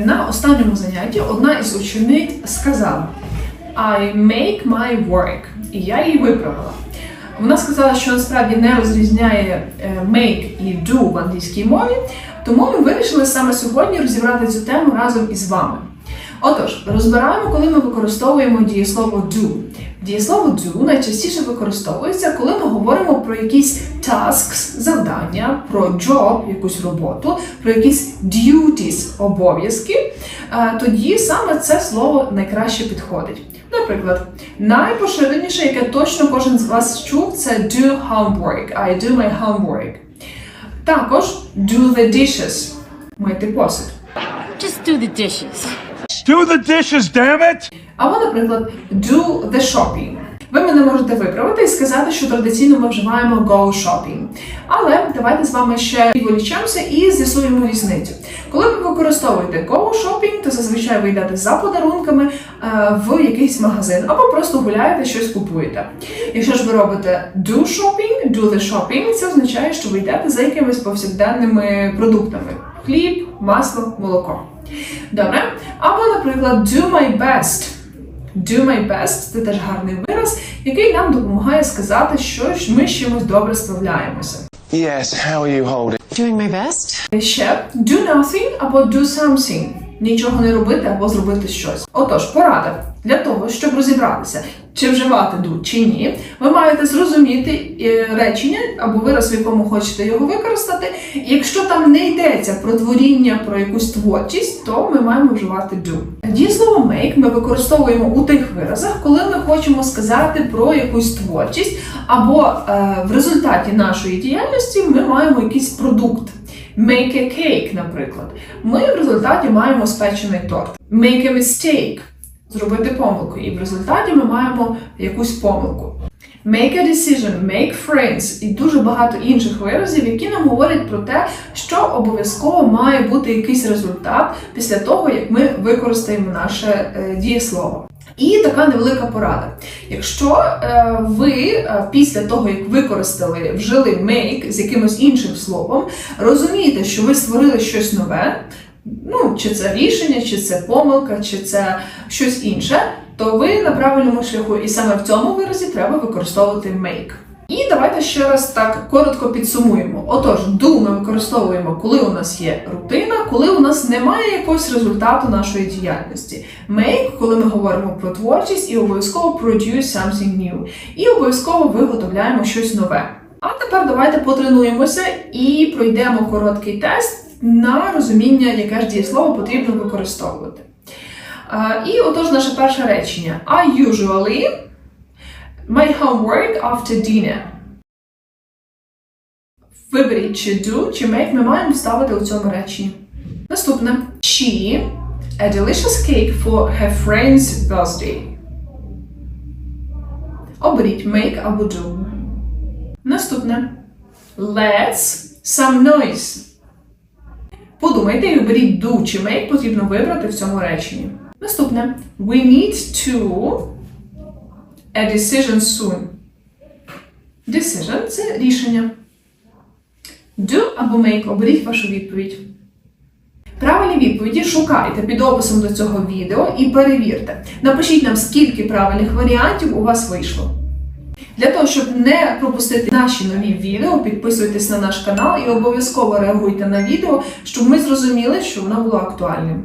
На останньому занятті одна із учениць сказала I make my work. І я її виправила. Вона сказала, що насправді не розрізняє е, make і do в англійській мові, тому ми вирішили саме сьогодні розібрати цю тему разом із вами. Отож, розбираємо, коли ми використовуємо дієслово do. Дієслово do найчастіше використовується, коли ми говоримо про якісь tasks, завдання, про job, якусь роботу, про якісь duties, обов'язки. Е, Тоді саме це слово найкраще підходить. Наприклад, найпоширеніше, яке точно кожен з вас чув, це do homework. I do my homework. Також do the dishes. Мити посуд. Just do the dishes. Do the dishes, damn it! Або, наприклад, do the shopping. Ви мене можете виправити і сказати, що традиційно ми вживаємо go shopping. Але давайте з вами ще відволічемося і з'ясуємо різницю. Коли ви використовуєте go shopping, то зазвичай ви йдете за подарунками е, в якийсь магазин або просто гуляєте, щось купуєте. Якщо ж ви робите do shopping, do the shopping, це означає, що ви йдете за якимись повсякденними продуктами: хліб, масло, молоко. Добре? Або, наприклад, do my best. Do my best це теж гарний вираз, який нам допомагає сказати, що ж ми з чимось добре справляємося. Yes, how are you holding? Doing my best? Ще do nothing або do something. Нічого не робити або зробити щось. Отож, порада для того, щоб розібратися, чи вживати do, чи ні, ви маєте зрозуміти е, речення або вираз, в якому хочете його використати. І якщо там не йдеться про творіння, про якусь творчість, то ми маємо вживати do. Дієслово make ми використовуємо у тих виразах, коли ми хочемо сказати про якусь творчість, або е, в результаті нашої діяльності ми маємо якийсь продукт. Make a cake, наприклад. Ми в результаті маємо спечений торт. Make a mistake зробити помилку. І в результаті ми маємо якусь помилку. Make a decision, make friends і дуже багато інших виразів, які нам говорять про те, що обов'язково має бути якийсь результат після того, як ми використаємо наше е, дієслово. І така невелика порада. Якщо е, ви е, після того, як використали, вжили make з якимось іншим словом, розумієте, що ви створили щось нове, ну, чи це рішення, чи це помилка, чи це щось інше, то ви на правильному шляху, і саме в цьому виразі треба використовувати make. І давайте ще раз так коротко підсумуємо. Отож, do ми використовуємо, коли у нас є рутина, коли у нас немає якогось результату нашої діяльності. Make, коли ми говоримо про творчість, і обов'язково produce something new. І обов'язково виготовляємо щось нове. А тепер давайте потренуємося і пройдемо короткий тест на розуміння, яке ж дієслово потрібно використовувати. І отож наше перше речення. I usually my homework after dinner. Виберіть, чи do, чи make ми маємо вставити у цьому реченні. Наступне. She a delicious cake for her friend's birthday. Оберіть make або do. Наступне. Let's some noise. Подумайте і оберіть do чи make потрібно вибрати в цьому реченні. Наступне. We need to a decision soon. Decision – це рішення. Do або make оберіть вашу відповідь. Правильні відповіді шукайте під описом до цього відео і перевірте. Напишіть нам, скільки правильних варіантів у вас вийшло. Для того, щоб не пропустити наші нові відео, підписуйтесь на наш канал і обов'язково реагуйте на відео, щоб ми зрозуміли, що воно було актуальним.